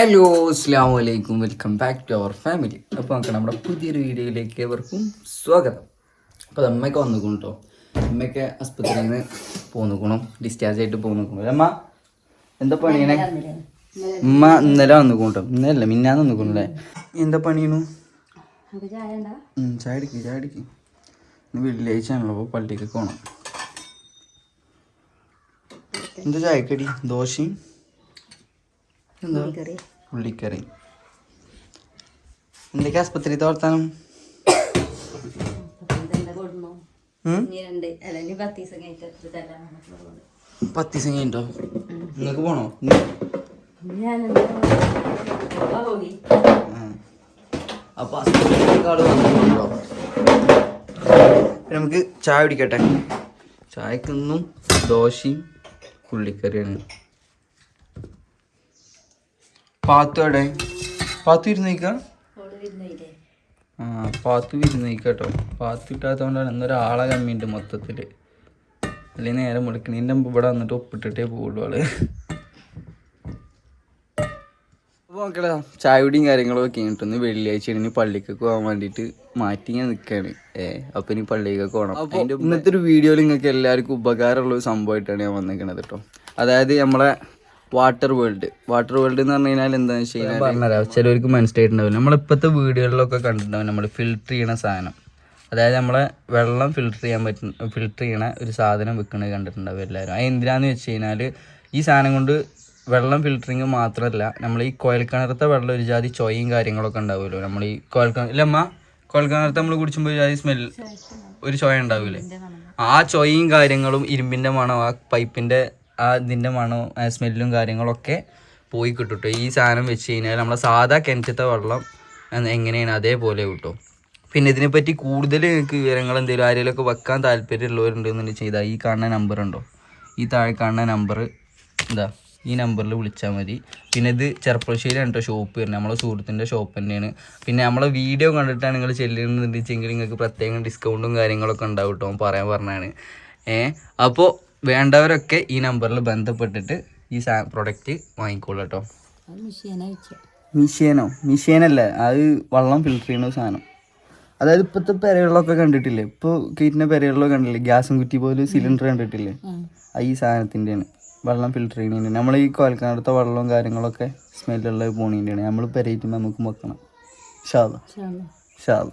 Hello അസ്സാം വലൈക്കും welcome back to our family അപ്പോൾ നമുക്ക് നമ്മുടെ പുതിയൊരു വീഡിയോയിലേക്ക് ഏവർക്കും സ്വാഗതം. അപ്പോൾ അമ്മയൊക്കെ വന്നിക്കണം കേട്ടോ അമ്മയൊക്കെ ആസ്പത്രിയിൽ നിന്ന് പോന്നിക്കണം. ഡിസ്ചാർജ് ആയിട്ട് പോന്നിക്കണം. അമ്മ എന്താ പണിയണേ? ഉമ്മ ഇന്നലെ വന്നിക്കണം കേട്ടോ ഇന്നലെ മിന്നാന്ന് വന്നിക്കണല്ലേ എന്താ പണിയണു? ചായ അടിക്ക് ചായ അടിക്ക് ഇന്ന് വെള്ളിയാഴ്ച ആണല്ലോ അപ്പോൾ പള്ളിക്ക് പോകണം എന്താ ചായക്കടി? ദോശയും? എന്താ? ഉള്ളിക്കറി. എന്തൊക്കെ ആസ്പത്രി തോർത്താനും? പത്ത് ദിവസം കഴിഞ്ഞിട്ടോ നിങ്ങൾക്ക് പോണോ. അപ്പൊ വന്നിട്ടുണ്ടോ? നമുക്ക് ചായ കുടിക്കട്ടെ. ചായക്കൊന്നും ദോശയും ഉള്ളിക്കറിയാണ്. പാത്തു എവിടെ? പാത്തു ഇരുന്നേക്ക ആ പാത്തു ഇരുന്നേക്ക കേട്ടോ. പാത്തു കിട്ടാത്തതുകൊണ്ടാണ് എന്നൊരാളെ കമ്മിയുണ്ട് മൊത്തത്തിൽ അല്ലെങ്കിൽ നേരം മുടക്കണീന്റെ മുമ്പ് ഇവിടെ വന്നിട്ട് ഒപ്പിട്ടിട്ടേ പോകുള്ളൂ ആൾ. അപ്പോൾ മക്കളെ ചായ കുടിയും കാര്യങ്ങളും ഒക്കെ വെള്ളിയാഴ്ച ഇനി പള്ളിക്കൊക്കെ പോകാൻ വേണ്ടിയിട്ട് മാറ്റി ഞാൻ നിൽക്കുകയാണ് ഏ അപ്പം ഇനി പള്ളിക്കൊക്കെ പോകണം അപ്പോൾ ഇന്നത്തെ ഒരു വീഡിയോയിൽ നിങ്ങൾക്ക് എല്ലാവർക്കും ഉപകാരമുള്ള ഒരു സംഭവമായിട്ടാണ് ഞാൻ വന്നിരിക്കണത് കേട്ടോ. അതായത് നമ്മളെ വാട്ടർ വേൾഡ് വാട്ടർ വേൾഡ് എന്ന് പറഞ്ഞു കഴിഞ്ഞാൽ എന്താണെന്ന് വെച്ച് കഴിഞ്ഞാൽ പറഞ്ഞുതരാം. ചിലവർക്ക് മനസ്സിലായിട്ടുണ്ടാവില്ല. നമ്മളിപ്പോഴത്തെ വീടുകളിലൊക്കെ കണ്ടിട്ടുണ്ടാവും നമ്മൾ ഫിൽറ്റർ ചെയ്യുന്ന സാധനം. അതായത് നമ്മളെ വെള്ളം ഫിൽറ്റർ ചെയ്യാൻ പറ്റുന്ന ഫിൽറ്റർ ചെയ്യണ ഒരു സാധനം വെക്കുന്നത് കണ്ടിട്ടുണ്ടാവും എല്ലാവരും. അത് എന്തിനാന്ന് വെച്ച് കഴിഞ്ഞാൽ ഈ സാധനം കൊണ്ട് വെള്ളം ഫിൽറ്ററിങ് മാത്രമല്ല നമ്മൾ ഈ കുഴൽക്കിണറത്തെ വെള്ളം ഒരു ജാതി ചൊയയും കാര്യങ്ങളൊക്കെ ഉണ്ടാവുമല്ലോ. നമ്മൾ ഈ കുഴൽക്കിണർ ഇല്ല അമ്മ കുഴൽക്കിണറത്തെ നമ്മൾ കുടിച്ചുമ്പോൾ ഒരു ജാതി സ്മെൽ ഒരു ചൊയ ഉണ്ടാവില്ലേ? ആ ചൊയയും കാര്യങ്ങളും ഇരുമ്പിന്റെ മണം ആ പൈപ്പിന്റെ ആ ഇതിന്റെ മണവും സ്മെല്ലും കാര്യങ്ങളൊക്കെ പോയി കിട്ടും ഈ സാധനം വെച്ച് കഴിഞ്ഞാൽ നമ്മളെ സാധാ കിണറ്റത്തെ വെള്ളം എങ്ങനെയാണ്? അതേപോലെ കിട്ടും. പിന്നെ ഇതിനെപ്പറ്റി കൂടുതൽ നിങ്ങൾക്ക് വിവരങ്ങൾ എന്തെങ്കിലും ആരെങ്കിലുമൊക്കെ വെക്കാൻ താല്പര്യമുള്ളവരുണ്ടെന്ന് ചെയ്താൽ ഈ കാണുന്ന നമ്പർ ഉണ്ടോ? ഈ താഴെ കാണുന്ന നമ്പർ എന്താ ഈ നമ്പറിൽ വിളിച്ചാൽ മതി. പിന്നെ ഇത് ചെറുപ്പശ്ശേരിയാണ് കേട്ടോ ഷോപ്പ് വരുന്നത്. നമ്മളെ സുഹൃത്തിന്റെ ഷോപ്പ് തന്നെയാണ്. പിന്നെ നമ്മളെ വീഡിയോ കണ്ടിട്ടാണ് നിങ്ങൾ ചെല്ലുന്നുണ്ടെങ്കിൽ നിങ്ങൾക്ക് പ്രത്യേകം ഡിസ്കൗണ്ടും കാര്യങ്ങളൊക്കെ ഉണ്ടാവും കേട്ടോ. പറയാൻ പറഞ്ഞാണ് ഏ? അപ്പോൾ വേണ്ടവരൊക്കെ ഈ നമ്പറിൽ ബന്ധപ്പെട്ടിട്ട് ഈ സാ പ്രൊഡക്റ്റ് വാങ്ങിക്കോളൂ കേട്ടോ. മിഷീനോ മിഷീനല്ല അത് വെള്ളം ഫിൽറ്റർ ചെയ്യുന്ന സാധനം. അതായത് ഇപ്പോഴത്തെ പെരകളിലൊക്കെ കണ്ടിട്ടില്ലേ? ഇപ്പോൾ കീറ്റിന്റെ പെരകളിലൊക്കെ കണ്ടില്ലേ ഗ്യാസും കുറ്റി പോലെ സിലിണ്ടർ കണ്ടിട്ടില്ലേ? അത് ഈ സാധനത്തിന്റെയാണ്. വെള്ളം ഫിൽറ്റർ ചെയ്യുന്നതിന്റെ നമ്മൾ ഈ കൊലക്കാനടുത്ത വെള്ളവും കാര്യങ്ങളൊക്കെ സ്മെല്ലുള്ള പോണീന്റെയാണ്. നമ്മൾ പെരയിട്ടുമ്പോൾ നമുക്ക് വെക്കണം ഷാദ ഷാദ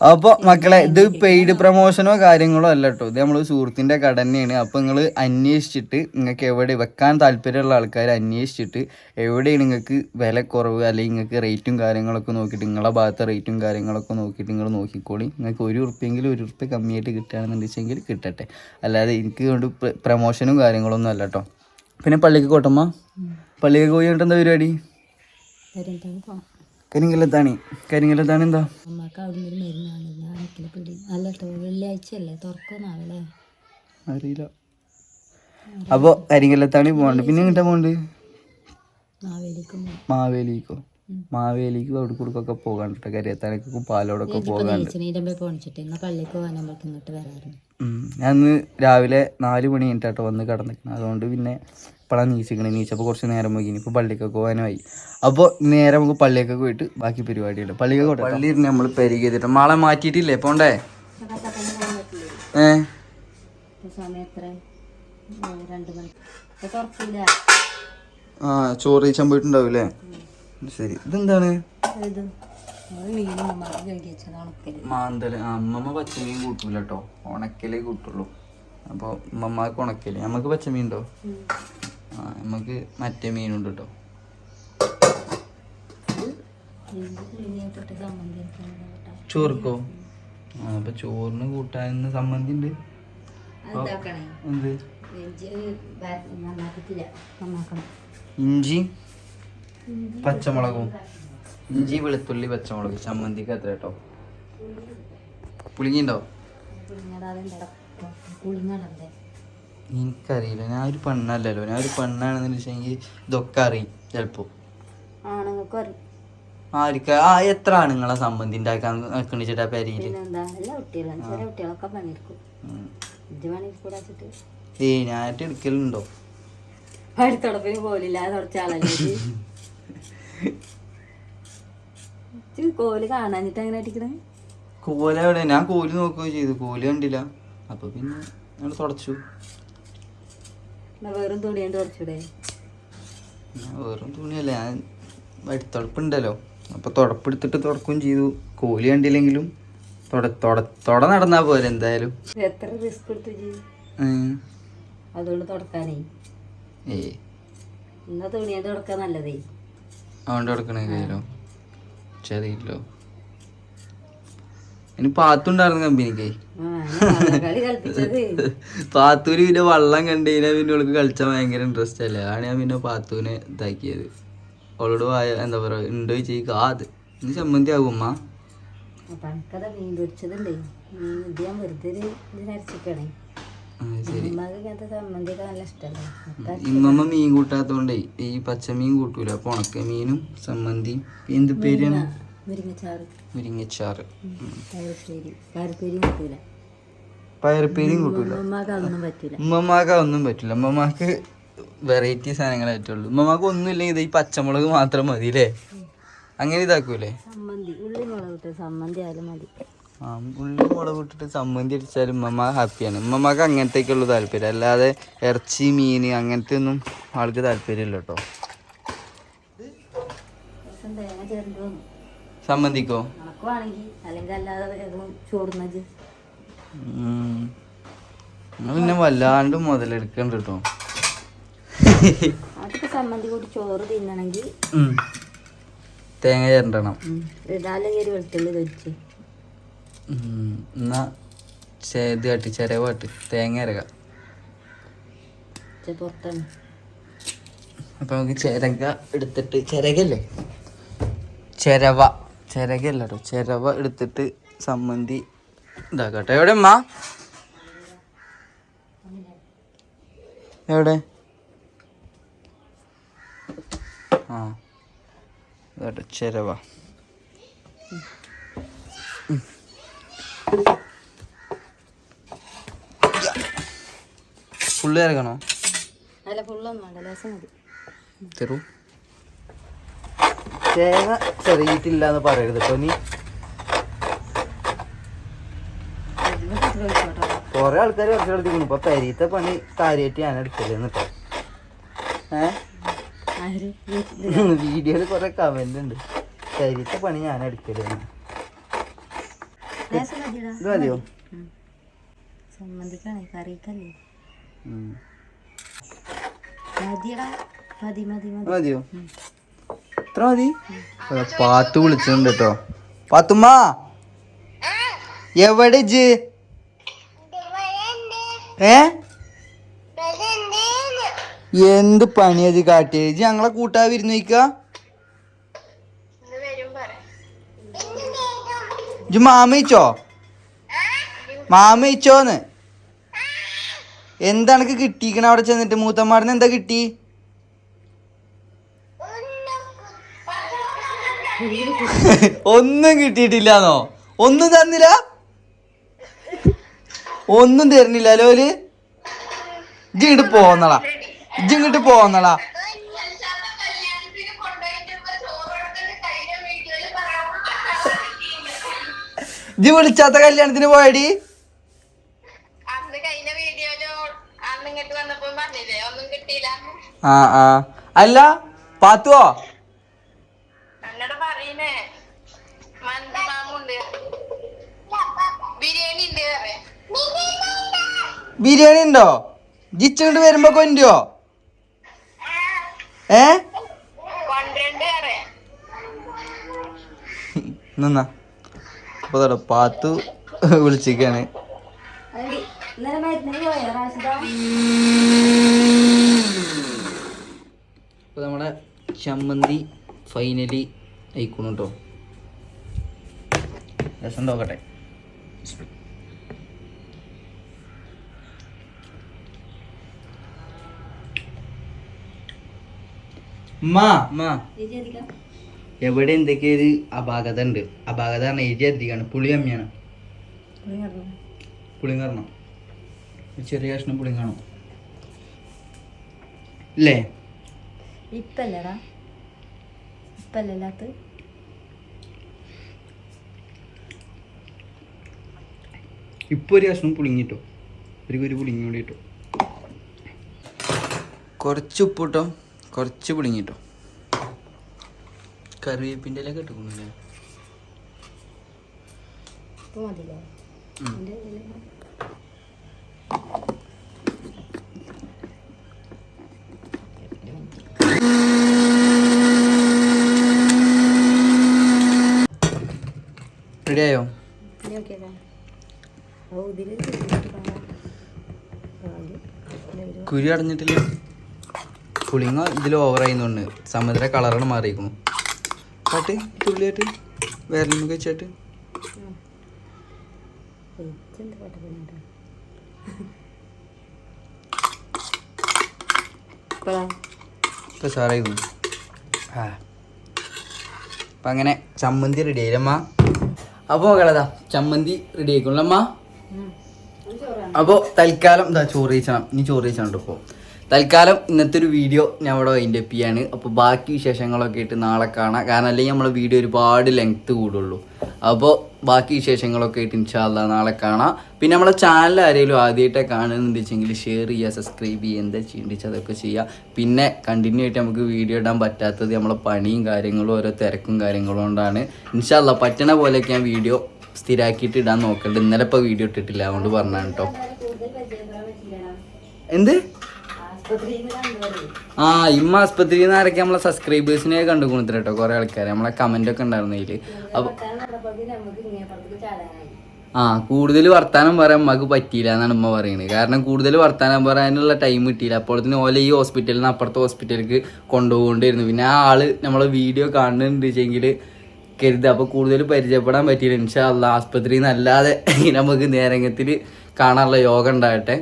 അപ്പോൾ മക്കളെ ഇത് പെയ്ഡ് പ്രൊമോഷനോ കാര്യങ്ങളോ അല്ല കേട്ടോ ഇത് നമ്മൾ സുഹൃത്തിന്റെ കട തന്നെയാണ്. അപ്പോൾ നിങ്ങൾ അന്വേഷിച്ചിട്ട് നിങ്ങൾക്ക് എവിടെ വെക്കാൻ താല്പര്യമുള്ള ആൾക്കാർ അന്വേഷിച്ചിട്ട് എവിടെയാണ് നിങ്ങൾക്ക് വില കുറവ് അല്ലെങ്കിൽ നിങ്ങൾക്ക് റേറ്റും കാര്യങ്ങളൊക്കെ നോക്കിയിട്ട് നിങ്ങളെ ഭാഗത്തെ റേറ്റും കാര്യങ്ങളൊക്കെ നോക്കിയിട്ട് നിങ്ങൾ നോക്കിക്കോളി. നിങ്ങൾക്ക് ഒരു ഉറുപ്പെങ്കിലും ഒരു ഉറുപ്പ്യ കമ്മിയായിട്ട് കിട്ടുകയാണെന്നുണ്ടെങ്കിൽ കിട്ടട്ടെ. അല്ലാതെ എനിക്ക് കൊണ്ട് പ്രൊമോഷനും കാര്യങ്ങളൊന്നും അല്ല കേട്ടോ പിന്നെ പള്ളിക്ക് കോട്ടമ്മ പള്ളിക്ക് പോയി എന്താ പരിപാടി? കരിങ്കലത്താണി കരിങ്കലത്താണി എന്താ? അമ്മയ്ക്ക് അവിടുന്ന് ഒരു മരുന്നാണ്. അനക്കിൽ പിടി. അല്ല കേട്ടോ വെള്ളിയാഴ്ച അല്ലേ? തുറക്കുന്നാവല്ലേ അറിയില്ല. അപ്പോൾ കരിങ്കലത്താണി പോകണ്ട് പിന്നെ എങ്ങോട്ടാ പോകണ്ട് മാവേലിക്കും മാവേലിക്കോ? അവിടെ കൊടുക്കൊക്കെ പോകാണ്ട് കരിയത്താനൊക്കെ പാലോടൊക്കെ പോകാണ്ട്. ഞാൻ രാവിലെ നാല് മണി കഴിഞ്ഞിട്ടാട്ടോ വന്ന് കിടന്നിരിക്കണം അതുകൊണ്ട് പിന്നെ ഇപ്പോഴാണ് നീച്ചിക്കണേ. നീച്ചപ്പോൾ കുറച്ച് നേരം പോയി ഇനിയിപ്പോൾ പള്ളിക്കൊക്കെ പോകാനുമായി അപ്പോൾ നേരെ നമുക്ക് പള്ളിയൊക്കെ പോയിട്ട് ബാക്കി പരിപാടിയുണ്ട് പള്ളിയൊക്കെ പോട്ടെ പള്ളി നമ്മൾ പെരുകി ചെയ്തിട്ട് മാളെ മാറ്റിയിട്ടില്ലേ പോണ്ടേ ഏ സമയം എത്ര രണ്ട് മണി. ഇപ്പൊ തുറക്കില്ല ആ ചോറ് കഴിച്ചാൻ പോയിട്ടുണ്ടാവൂലേ ശരി. ഇതെന്താണ്? മാന്തൽ. ആ, അമ്മമ്മ പച്ചമീൻ കൂട്ടൂല കേട്ടോ ഉണക്കലേ കൂട്ടുള്ളൂ. അപ്പോൾ ഉമ്മമ്മക്ക് ഉണക്കൽ. നമുക്ക് പച്ചമീൻ ഉണ്ടോ? നമുക്ക് മറ്റേ മീനുണ്ട് കേട്ടോ ആ അപ്പൊ ചോറിന് കൂട്ടാൻ സമ്മന്തി ഉണ്ട് എന്ത്? ഇഞ്ചി പച്ചമുളകും. ഇഞ്ചി വെളുത്തുള്ളി പച്ചമുളക്. ചമ്മന്തിക്ക് അത്ര കേട്ടോ പുളിങ്ങിണ്ടോ പുളിങ്ങടാതെ. എനിക്കറിയില്ല. ഞാൻ ഒരു പെണ്ണല്ലല്ലോ. ഞാൻ ഒരു പെണ്ണാണെന്ന് വെച്ചെങ്കിൽ ഇതൊക്കെ അറിയും ചിലപ്പോ. ആണുങ്ങൾക്ക് അറിയും. ആർക്ക്? ആ എത്ര ആണുങ്ങളെ സംബന്ധി ഉണ്ടാക്കാൻ നിക്കണിച്ചിട്ടാ പെരയിൽ ഏയ് ഞാനായിട്ട് എടുക്കലുണ്ടോ? പഴുത്തുടപ്പിന് പോലില്ല കോൽ കാണാനിട്ട് അങ്ങനെ അടിക്കണേ? കോല എവിടെ? ഞാൻ കോൽ നോക്കുകയും ചെയ്തു. കോൽ കണ്ടില്ല. അപ്പൊ പിന്നെ ഞങ്ങൾ തുടച്ചു. വെറും തുണി കൊണ്ട് കുറച്ചൂടെ ഞാൻ വെറും തുണിയല്ല ഞാൻ വടിത്തുടപ്പുണ്ടല്ലോ. അപ്പൊ തുടപ്പെടുത്തിട്ട് തുടക്കുകയും ചെയ്തു. കോലി കണ്ടില്ലെങ്കിലും തുട നടന്നാ പോലെ എന്തായാലും. എത്ര റിസ്ക് എടുത്തു. അതുകൊണ്ട് തുടക്കാനേ. ഏ. എന്നാ തുണി കൊണ്ട് തുടക്കാൻ നല്ലതേ. അതുകൊണ്ട് തുടക്കണേ ചെറിയല്ലോ ഇനി പാത്തുണ്ടായിരുന്നു കമ്പനിക്ക്. പാത്തൂര് പിന്നെ വള്ളം കണ്ടു കഴിഞ്ഞാൽ പിന്നെ ഓൾക്ക് കളിച്ചാൽ ഭയങ്കര ഇൻട്രസ്റ്റ് അല്ലേ? അതാണ് ഞാൻ പിന്നെ പാത്തൂനെ ഇതാക്കിയത്. ഓളോട് വായ എന്താ പറയുക ഉണ്ടോ ചോദിക്കുക ആ അത്. ഇനി ചമ്മന്തി ആകും മീൻ പൊരിച്ചതുണ്ടേ. ഞാൻ വെറുതെ ഇതിനരച്ചിക്കണേ അപ്പൊ ഇമ്മമ്മ മീൻ കൂട്ടാത്തോണ്ടേ ഈ പച്ചമീൻ കൂട്ടൂല. അപ്പൊ ഉണക്ക മീനും ചമ്മന്തി എന്ത് പേരാണ്? മുരിങ്ങച്ചാറ്. മുരിങ്ങച്ചാറ്. പയറുപ്പേരി. പയറുപ്പേരി കൂട്ടൂല. പയറുപ്പേരിയും കൂട്ടൂല. ഉമ്മാക്ക് അതൊന്നും പറ്റൂല. ഉമ്മമാക്ക് ഒന്നും പറ്റില്ല ഉമ്മമാക്ക് വെറൈറ്റി സാധനങ്ങളെ പറ്റുള്ളൂ. ഉമ്മമാക്ക് ഒന്നും ഇല്ലെങ്കിൽ ഇത് ഈ പച്ചമുളക് മാത്രം മതി അല്ലേ അങ്ങനെ ഇതാക്കൂലേ? ചമ്മന്തി ഉള്ളി മുളക് ഇട്ട് ചമ്മന്തി ആയാലും മതി. ആ ഉള്ളി മുളക് ഇട്ടിട്ട് സമ്മന്തി അടിച്ചാലും ഉമ്മമ്മ ഹാപ്പിയാണ്. ഉമ്മമാക്ക് അങ്ങനത്തേക്കുള്ള താല്പര്യം. അല്ലാതെ ഇറച്ചി മീൻ അങ്ങനത്തെ ഒന്നും ആൾക്ക് താല്പര്യമില്ല കേട്ടോ. തേങ്ങ. നിങ്ങൾ പിന്നെ വല്ലാണ്ട് മുതലെടുക്കണ്ട കേട്ടോ കൂടി ചോറ് തിന്നണമെങ്കിൽ തേങ്ങ ചേരണ്ടണം. വെളുത്തുള്ളി ഉം. എന്നാ ഇത് കാട്ടി ചിരവാട്ട് തേങ്ങ അരക ഇച്ചിരി പുറത്താണ്. അപ്പൊ നമുക്ക് ചിരക എടുത്തിട്ട് ചിരകല്ലേ ചിരവ. ചിരകല്ല കേട്ടോ. ചിരവ എടുത്തിട്ട് സമ്മന്തി ഇതാക്കട്ടെ. എവിടെ അമ്മ എവിടെ? ആ ഇതാട്ടോ ചിരവ. ഫുള്ള് ഇറങ്ങണോ അല്ല ഫുള്ളൊന്നും വേണ്ട ലേസം മതി. തെറു. തേങ്ങ ചെറിയിട്ടില്ല എന്ന് പറയരുത് കേട്ടോ നീ. കൊറേ ആൾക്കാർ കുറച്ച് എടുത്തിരിക്കുന്നു ഇപ്പൊ പെരീത്തെ പണി കാര്യമായിട്ട് ഞാൻ എടുക്കലെന്ന് കേട്ടോ ഏഹ് വീഡിയോയിൽ കുറെ കമന്റ് ഉണ്ട്. പെരീത്തെ പണി ഞാൻ എടുക്കലെന്ന്. ഇത് മതിയോ? കറിക്കല്ലേ മതിയോ? ഇത്ര മതി? പാത്തു വിളിച്ചിട്ടുണ്ട് കേട്ടോ പാത്തുമ്മ. എവിടെ ഇജ്ജ്? ഏ? എന്ത് പണിയത് കാട്ടിയ? ഇജ്ജ് ഞങ്ങളെ കൂട്ടാ വിരുന്ന് വയ്ക്ക ഇജ്ജ് മാമയിച്ചോ മാമയിച്ചോന്ന് എന്താണ് കിട്ടിക്കണ അവിടെ ചെന്നിട്ട് മൂത്തമ്മാറിന് എന്താ കിട്ടി? ഒന്നും കിട്ടിയിട്ടില്ലാന്നോ? ഒന്നും തന്നില്ല? ഒന്നും തരുന്നില്ല ലോൽ. ഇജ്ജിങ്ങോട്ട് പോന്നളാ ഇജ്ജിങ്ങോട്ട് പോന്നളാ ഇജ്ജ് വിളിച്ചാത്ത കല്യാണത്തിന് പോയടി? ഇങ്ങോട്ട് ആ ആ. അല്ല പാത്തുവോ? ബിരിയാണി ഉണ്ടോ? ജിച്ചുകൊണ്ട് വരുമ്പോ കൊണ്ടുവോ ഏ? നിന്നാ. അപ്പൊ തൊട പാത്തു വിളിച്ചിരിക്കാണ്. അപ്പൊ നമ്മുടെ ചമ്മന്തി ഫൈനലി അയക്കണം കേട്ടോ രസം നോക്കട്ടെ. എവിടെ എന്തൊക്കെ ഒരു അപാകത ഉണ്ട്? അപാകത പറഞ്ഞ എഴുതി അധികമാണ് പുളി കമ്മിയാണ്. പുളിങ്ങറണം ചെറിയ കഷ്ണം പുളിങ്ങണം ഇല്ലേ? ഇപ്പല്ലടാ. ഇപ്പോൾ ഒരു കഷ്ണം പുളിങ്ങിട്ടോ ഒരു കുരു പുളിങ്ങി കൂടി കുറച്ച് ഉപ്പ് കുറച്ച് പുളിങ്ങിട്ടോ കറിവേപ്പിന്റെ ഇല ഇതിൽ റെഡിയായോ കുരി നോക്കിയേക്കാം പുളിങ്ങ ഇതിൽ ഓവറായിന്നുണ്ട് സമുദ്ര കളറാണ് മാറിയിരിക്കുന്നു. പാട്ട് തുള്ളിയായിട്ട് വേറെ വെച്ചിട്ട് ഇതെന്ത് പാട്ടപ്പനുണ്ടോ ഇപ്പഴാ ഇപ്പം സാറായിരുന്നു ആ. അപ്പം അങ്ങനെ ചമ്മന്തി റെഡി ആയില്ലമ്മ അപ്പോൾ കളതാ ചമ്മന്തി റെഡി ആയിക്കൊള്ളമ്മ അപ്പോൾ തൽക്കാലം ഇതാ ചോറ് കഴിച്ചണം. ഇനി ചോറ് കഴിച്ചാണ് ഇപ്പോൾ തൽക്കാലം ഇന്നത്തെ ഒരു വീഡിയോ ഞാൻ ഇവിടെ അപ്പ് ചെയ്യാണ്. അപ്പോൾ ബാക്കി വിശേഷങ്ങളൊക്കെ ആയിട്ട് നാളെ കാണാം. കാരണം അല്ലെങ്കിൽ നമ്മളെ വീഡിയോ ഒരുപാട് ലെങ്ത്ത് കൂടുള്ളൂ. അപ്പോൾ ബാക്കി വിശേഷങ്ങളൊക്കെ ആയിട്ട് ഇൻഷാല്ല നാളെ കാണാം. പിന്നെ നമ്മളെ ചാനൽ ആരെങ്കിലും ആദ്യമായിട്ട് കാണുന്നുണ്ട് വെച്ചെങ്കിൽ ഷെയർ ചെയ്യുക സബ്സ്ക്രൈബ് ചെയ്യുക എന്താ ചെയ്യേണ്ടത് അതൊക്കെ ചെയ്യുക. പിന്നെ കണ്ടിന്യൂ ആയിട്ട് നമുക്ക് വീഡിയോ ഇടാൻ പറ്റാത്തത് നമ്മളെ പണിയും കാര്യങ്ങളും ഓരോ തിരക്കും കാര്യങ്ങളും കൊണ്ടാണ്. ഇൻഷാല്ല പറ്റണ പോലെയൊക്കെ ഞാൻ വീഡിയോ സ്ഥിരമാക്കിയിട്ട് ഇടാൻ നോക്കേണ്ടത് ഇന്നലെ ഇപ്പോൾ വീഡിയോ ഇട്ടിട്ടില്ല അതുകൊണ്ട് പറഞ്ഞാണ് കേട്ടോ എന്ത്? ആ ഇമ്മ ആസ്പത്രിയിൽ നിന്ന് നമ്മളെ സബ്സ്ക്രൈബേഴ്സിനെ കണ്ടു കൊടുത്തിട്ട് കേട്ടോ കുറെ ആൾക്കാർ നമ്മളെ കമന്റ് ഒക്കെ ഉണ്ടായിരുന്നു അപ്പൊ ആ കൂടുതൽ വർത്താനം പറയാൻ നമുക്ക് പറ്റിയില്ല എന്നാണ് ഉമ്മ പറയുന്നത് കാരണം കൂടുതൽ വർത്താനം പറയാനുള്ള ടൈം കിട്ടിയില്ല. അപ്പോഴത്തിന് ഓല ഈ ഹോസ്പിറ്റലിൽ നിന്ന് അപ്പുറത്തെ ഹോസ്പിറ്റലിലേക്ക് കൊണ്ടുപോകൊണ്ടിരുന്നു പിന്നെ ആ ആൾ നമ്മളെ വീഡിയോ കാണുന്നുണ്ട് വെച്ചെങ്കിൽ കരുത്. അപ്പോൾ കൂടുതൽ പരിചയപ്പെടാൻ പറ്റിയില്ല. ഇൻഷാ അല്ല ആസ്പത്രിയിൽ നല്ലാതെ നമുക്ക് നേരങ്ങത്തിൽ കാണാനുള്ള യോഗം ഉണ്ടാകട്ടെ.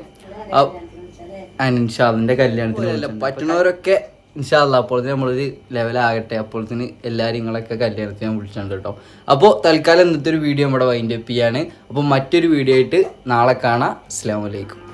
ഇൻഷാദിന്റെ കല്യാണത്തിന് പറ്റുന്നവരൊക്കെ ഇൻഷാല്ല അപ്പോഴത്തെ നമ്മളൊരു ലെവലാകട്ടെ അപ്പോഴത്തേന് എല്ലാവരും നിങ്ങളൊക്കെ കല്യാണത്തിന് ഞാൻ വിളിച്ചിട്ടുണ്ട് കേട്ടോ. അപ്പോൾ തൽക്കാലം ഇന്നത്തെ ഒരു വീഡിയോ നമ്മുടെ വൈൻഡപ്പ് ചെയ്യാണ്. അപ്പോൾ മറ്റൊരു വീഡിയോ ആയിട്ട് നാളെ കാണാം. അസ്സാം വലൈക്കും